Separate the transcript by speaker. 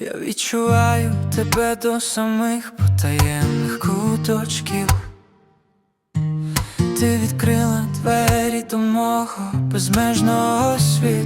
Speaker 1: Я відчуваю тебе до самих потаємних куточків. Ти відкрила двері до мого безмежного світу.